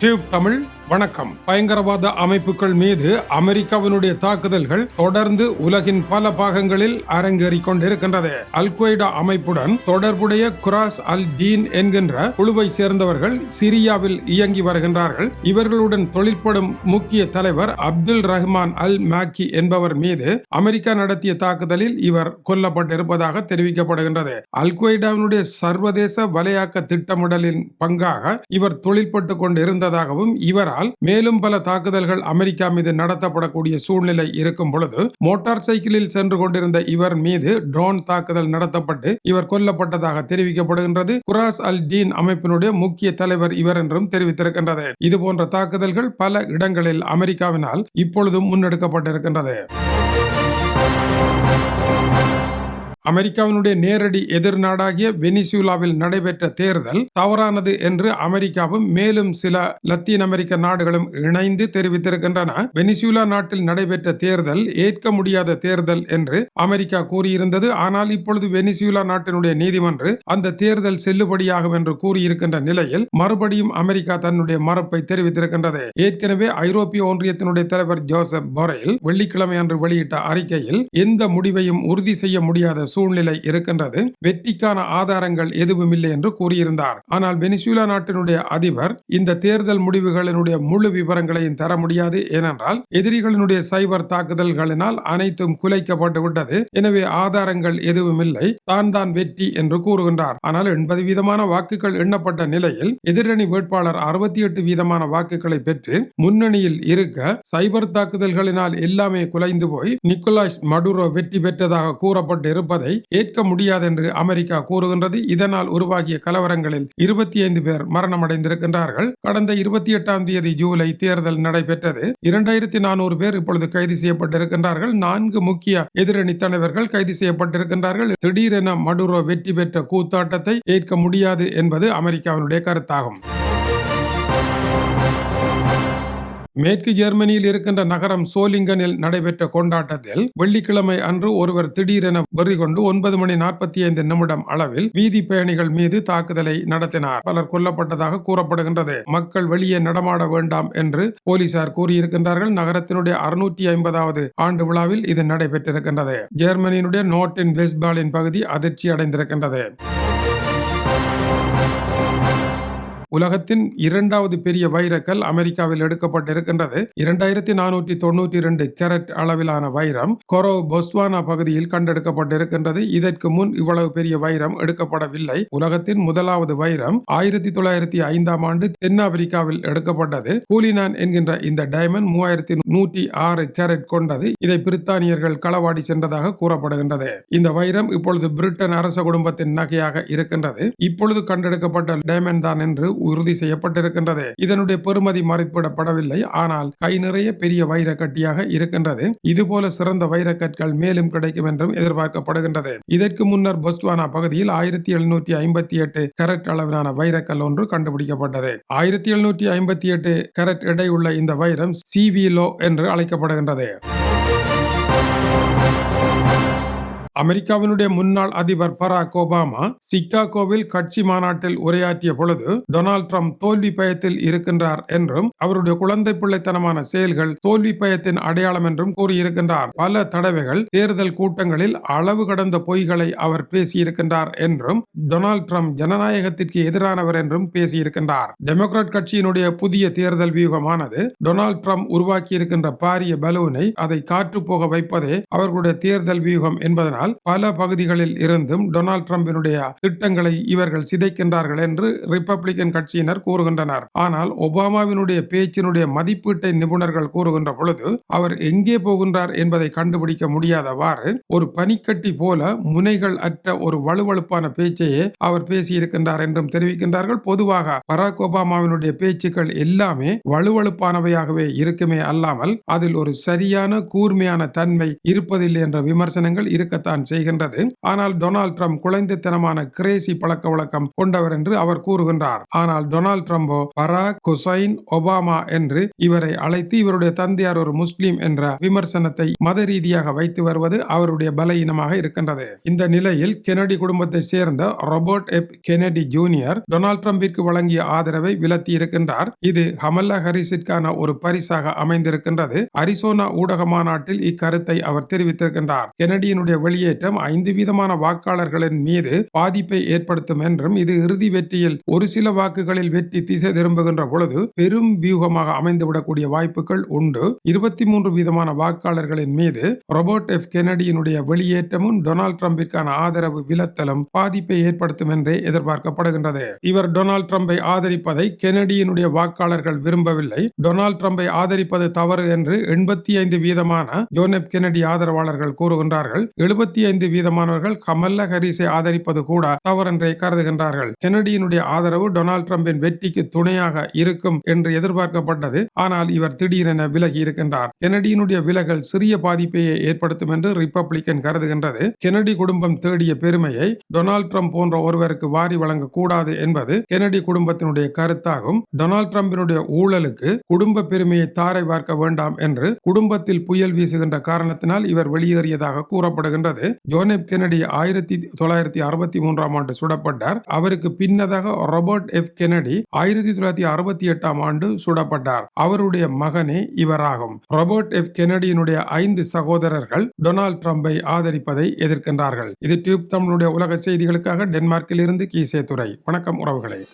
Tube Tamil வணக்கம். பயங்கரவாத அமைப்புகள் மீது அமெரிக்காவினுடைய தாக்குதல்கள் தொடர்ந்து உலகின் பல பாகங்களில் அரங்கேறி கொண்டிருக்கின்றது. அல்கொய்டா அமைப்புடன் தொடர்புடைய குராஸ் அல் டீன் என்கின்ற குழுவை சேர்ந்தவர்கள் சிரியாவில் இயங்கி வருகின்றார்கள். இவர்களுடன் தொழிற்படும் முக்கிய தலைவர் அப்துல் ரஹ்மான் அல் மாக்கி என்பவர் மீது அமெரிக்கா நடத்திய தாக்குதலில் இவர் கொல்லப்பட்டிருப்பதாக தெரிவிக்கப்படுகின்றது. அல்கொய்டாவினுடைய சர்வதேச வலையாக்க திட்டமிடலின் பங்காக இவர் தொழிற்பட்டு கொண்டிருந்ததாகவும் இவர் என்றால் மேலும் பல தாக்குதல்கள் அமெரிக்கா மீது நடத்தப்படக்கூடிய சூழ்நிலை இருக்கும் பொழுது மோட்டார் சைக்கிளில் சென்று கொண்டிருந்த இவர் மீது ட்ரோன் தாக்குதல் நடத்தப்பட்டு இவர் கொல்லப்பட்டதாக தெரிவிக்கப்படுகின்றது. குராஸ் அல் டீன் அமைப்பினுடைய முக்கிய தலைவர் இவர் என்றும் தெரிவித்திருக்கின்றது. இது போன்ற தாக்குதல்கள் பல இடங்களில் அமெரிக்காவினால் இப்பொழுதும் முன்னெடுக்கப்பட்டிருக்கின்றது. அமெரிக்காவினுடைய நேரடி எதிர் நாடாகிய வெனிசுலாவில் நடைபெற்ற தேர்தல் தவறானது என்று அமெரிக்காவும் மேலும் சில லத்தீன் அமெரிக்க நாடுகளும் இணைந்து தெரிவித்திருக்கின்றன. வெனிசூலா நாட்டில் நடைபெற்ற தேர்தல் ஏற்க முடியாத தேர்தல் என்று அமெரிக்கா கூறியிருந்தது. ஆனால் இப்பொழுது வெனிசூலா நாட்டினுடைய நீதிமன்று அந்த தேர்தல் செல்லுபடியாகும் என்று கூறியிருக்கின்ற நிலையில் மறுபடியும் அமெரிக்கா தன்னுடைய மறுப்பை தெரிவித்திருக்கின்றது. ஏற்கனவே ஐரோப்பிய ஒன்றியத்தினுடைய தலைவர் ஜோசப் பொரைல் வெள்ளிக்கிழமை அன்று வெளியிட்ட அறிக்கையில் எந்த முடிவையும் உறுதி செய்ய முடியாத சூழ்நிலை இருக்கின்றது. வெற்றிக்கான ஆதாரங்கள் எதுவும் இல்லை என்று கூறியிருந்தார். ஆனால் வெனிசுலா நாட்டினுடைய அதிபர் இந்த தேர்தல் முடிவுகளினுடைய முழு விவரங்களையும் தர முடியாது. ஏனென்றால் எதிரிகளினுடைய சைபர் தாக்குதல்களினால் அனைத்தும் குலைக்கப்பட்டு விட்டது. எனவே ஆதாரங்கள் எதுவும் இல்லை தான் தான் வெற்றி என்று கூறுகின்றார். ஆனால் எண்பது வீதமான வாக்குகள் எண்ணப்பட்ட நிலையில் எதிரணி வேட்பாளர் அறுபத்தி எட்டு வீதமான வாக்குகளை பெற்று முன்னணியில் இருக்க சைபர் தாக்குதல்களினால் எல்லாமே குலைந்து போய் நிக்கோலாஸ் மடுரோ வெற்றி பெற்றதாக கூறப்பட்டு இருப்பதை ஏற்க முடியாதென்று அமெரிக்கா கூறுகின்றது. இதனால் உருவாகிய கலவரங்களில் இருபத்தி ஐந்து பேர் மரணமடைந்திருக்கின்றார்கள். கடந்த இருபத்தி எட்டாம் தேதி ஜூலை தேர்தல் நடைபெற்றது. இரண்டாயிரத்தி நானூறு பேர் இப்பொழுது கைது செய்யப்பட்டிருக்கின்றார்கள். நான்கு முக்கிய எதிரணி தலைவர்கள் கைது செய்யப்பட்டிருக்கின்றார்கள். திடீரென மடுரோ வெற்றி பெற்ற கூத்தாட்டத்தை ஏற்க முடியாது என்பது அமெரிக்காவினுடைய கருத்தாகும். மேற்கு ஜெர்மனியில் இருக்கின்ற நகரம் சோலிங்கனில் நடைபெற்ற கொண்டாட்டத்தில் வெள்ளிக்கிழமை அன்று ஒருவர் திடீரென வெறி கொண்டு ஒன்பது மணி நாற்பத்தி ஐந்து நிமிடம் அளவில் வீதி பயணிகள் மீது தாக்குதலை நடத்தினார். பலர் கொல்லப்பட்டதாக கூறப்படுகின்றது. மக்கள் வெளியே நடமாட வேண்டாம் என்று போலீசார் கூறியிருக்கின்றார்கள். நகரத்தினுடைய அறுநூற்றி ஐம்பதாவது ஆண்டு விழாவில் இது நடைபெற்றிருக்கின்றது. ஜெர்மனியினுடைய நோட்டின் வெஸ்ட்பாலின் பகுதி அதிர்ச்சி அடைந்திருக்கின்றது உலகத்தின் இரண்டாவது பெரிய வைரக்கல் அமெரிக்காவில் எடுக்கப்பட்டிருக்கின்றது. இரண்டாயிரத்தி நானூற்றி தொண்ணூற்றி இரண்டு கேரட் அளவிலான வைரம் கொரோ பொஸ்வானா பகுதியில் கண்டெடுக்கப்பட்டிருக்கின்றது. இதற்கு முன் இவ்வளவு பெரிய வைரம் எடுக்கப்படவில்லை. உலகத்தின் முதலாவது வைரம் ஆயிரத்தி தொள்ளாயிரத்தி ஐந்தாம் ஆண்டு தென்னாப்பிரிக்காவில் எடுக்கப்பட்டது. கூலினான் என்கின்ற இந்த டைமண்ட் மூவாயிரத்தி நூற்றி ஆறு கேரட் கொண்டது. இதை பிரித்தானியர்கள் களவாடி சென்றதாக கூறப்படுகின்றது. இந்த வைரம் இப்பொழுது பிரிட்டன் அரச குடும்பத்தின் நகையாக இருக்கின்றது. இப்பொழுது கண்டெடுக்கப்பட்ட டைமண்ட் தான் என்று உறுதி செய்யப்பட்டிருக்கின்றது. இதனுடைய பெறுமதி மதிப்பிடப்படவில்லை ஆனால் கை நிறைய பெரிய வைர கட்டியாக இருக்கின்றது. இதுபோல சிறந்த வைர கற்கள் மேலும் கிடைக்கும் என்றும் எதிர்பார்க்கப்படுகின்றது. இதற்கு முன்னர் பொஸ்வானா பகுதியில் ஆயிரத்தி எழுநூற்றி ஐம்பத்தி எட்டு கரட் அளவிலான வைரக்கல் ஒன்று கண்டுபிடிக்கப்பட்டது. ஆயிரத்தி எழுநூற்றி ஐம்பத்தி எட்டு கரட் எடையுள்ள இந்த வைரம் சிவிலோ என்று அழைக்கப்படுகின்றது. அமெரிக்காவினுடைய முன்னாள் அதிபர் பராக் ஒபாமா சிக்காகோவில் கட்சி மாநாட்டில் உரையாற்றிய பொழுது டொனால்ட் ட்ரம்ப் தோல்வி பயத்தில் இருக்கின்றார் என்றும் அவருடைய குழந்தை பிள்ளைத்தனமான செயல்கள் தோல்வி பயத்தின் அடையாளம் என்றும் கூறியிருக்கின்றார். பல தடவைகள் தேர்தல் கூட்டங்களில் அளவு கடந்த பொய்களை அவர் பேசியிருக்கின்றார் என்றும் டொனால்ட் ட்ரம்ப் ஜனநாயகத்திற்கு எதிரானவர் என்றும் பேசியிருக்கின்றார். டெமோக்ராட் கட்சியினுடைய புதிய தேர்தல் வியூகமானது டொனால்ட் ட்ரம்ப் உருவாக்கியிருக்கின்ற பாரிய பலூனை அதை காற்று போக வைப்பதே அவர்களுடைய தேர்தல் வியூகம் என்பதனால் பல பகுதிகளில் இருந்தும் டொனால்ட் ட்ரம்பினுடைய திட்டங்களை இவர்கள் சிதைக்கின்றார்கள் என்று ரிப்பப்ளிகன் கட்சியினர் கூறுகின்றனர். ஆனால் ஒபாமாவினுடைய பேச்சினுடைய மதிப்பீட்டை நிபுணர்கள் கூறுகின்ற பொழுது அவர் எங்கே போகின்றார் என்பதை கண்டுபிடிக்க முடியாதவாறு ஒரு பனிக்கட்டி போல முனைகள் அற்ற ஒரு வலுவழுப்பான பேச்சையே அவர் பேசியிருக்கின்றார் என்றும் தெரிவிக்கின்றார்கள். பொதுவாக பராக் ஒபாமாவினுடைய பேச்சுக்கள் எல்லாமே வலுவழுப்பானவையாகவே இருக்குமே அல்லாமல் அதில் ஒரு சரியான கூர்மையான தன்மை இருப்பதில்லை என்ற விமர்சனங்கள் இருக்கத்தான் தான் செய்கின்றது. ஆனால் டொனால்ட் ட்ரம்ப் குழந்தைத்தனமான கிரேசி பழக்க வழக்கம் கொண்டவர் என்று அவர் கூறுகின்றார். ஆனால் டொனால்ட் ட்ரம்போ பராக் ஹுசைன் ஒபாமா என்று இவரை அழைத்து இவருடைய தந்தையார் ஒரு முஸ்லீம் என்ற விமர்சனத்தை மத ரீதியாக வைத்து வருவது அவருடைய பலவீனமாக இருக்கின்றது. இந்த நிலையில் கெனடி குடும்பத்தை சேர்ந்த ராபர்ட் எப். கெனடி ஜூனியர் டொனால்ட் ட்ரம்பிற்கு வழங்கிய ஆதரவை விலத்தி இருக்கின்றார். இது ஹமல்லா ஹரிஸிற்கான ஒரு பரிசாக அமைந்திருக்கின்றது. அரிசோனா ஊடக மாநாட்டில் இக்கருத்தை அவர் தெரிவித்திருக்கின்றார். கெனடியினுடைய வெளியே வெளியேற்றம் ஐந்து வீதமான வாக்காளர்களின் மீது பாதிப்பை ஏற்படுத்தும் என்றும் இது இறுதி வெற்றியில் ஒரு சில வாக்குகளில் வெற்றி திசை திரும்புகின்ற பொழுது பெரும் வியூகமாக அமைந்துவிடக்கூடிய வாய்ப்புகள் உண்டு. இருபத்தி மூன்று வீதமான வாக்காளர்களின் மீது ரொபர்ட் எஃப். கெனடியினுடைய வெளியேற்றமும் டொனால்ட் ட்ரம்பிற்கான ஆதரவு விலத்தலும் பாதிப்பை ஏற்படுத்தும் என்றே எதிர்பார்க்கப்படுகின்றது. இவர் டொனால்ட் ட்ரம்பை ஆதரிப்பதை கெனடியினுடைய வாக்காளர்கள் விரும்பவில்லை. டொனால்ட் ட்ரம்பை ஆதரிப்பது தவறு என்று எண்பத்தி ஐந்து வீதமான ஜோனெப் கெனடி ஆதரவாளர்கள் கூறுகின்றார்கள். எழுபத்தி ஐந்து வீதமானவர்கள் கமல்ல ஹரிஸை ஆதரிப்பது கூட தவறென்றே கருதுகின்றார்கள். கெனடியினுடைய ஆதரவு டொனால்ட் ட்ரம்பின் வெற்றிக்கு துணையாக இருக்கும் என்று எதிர்பார்க்கப்பட்டது. ஆனால் இவர் திடீரென விலகி இருக்கின்றார். கெனடியினுடைய விலகல் சிறிய பாதிப்பையே ஏற்படுத்தும் என்று ரிப்பப்ளிக்கன் கருதுகின்றது. கெனடி குடும்பம் தேடிய பெருமையை டொனால்ட் ட்ரம்ப் போன்ற ஒருவருக்கு வாரி வழங்கக்கூடாது என்பது கெனடி குடும்பத்தினுடைய கருத்தாகும். டொனால்ட் ட்ரம்பினுடைய ஊழலுக்கு குடும்ப பெருமையை தாரை பார்க்க வேண்டாம் என்று குடும்பத்தில் புயல் வீசுகின்ற காரணத்தினால் இவர் வெளியேறியதாக கூறப்படுகின்றது. ஜோனெப் கெனடி ஆயிரத்தி தொள்ளாயிரத்தி அறுபத்தி மூன்றாம் ஆண்டு சுடப்பட்டார். அவருக்கு பின்னதாக ராபர்ட் எஃப் கெனடி ஆயிரத்தி தொள்ளாயிரத்தி அறுபத்தி எட்டாம் ஆண்டு சுடப்பட்டார். அவருடைய மகனே இவராகும். ராபர்ட் எஃப் கெனடியினுடைய ஐந்து சகோதரர்கள் டொனால்ட் ட்ரம்பை ஆதரிப்பதை எதிர்க்கின்றார்கள். இது டியூப் தமிழுடைய உலக செய்திகளுக்காக டென்மார்க்கில் இருந்து கீசே துறை வணக்கம் உறவுகளே.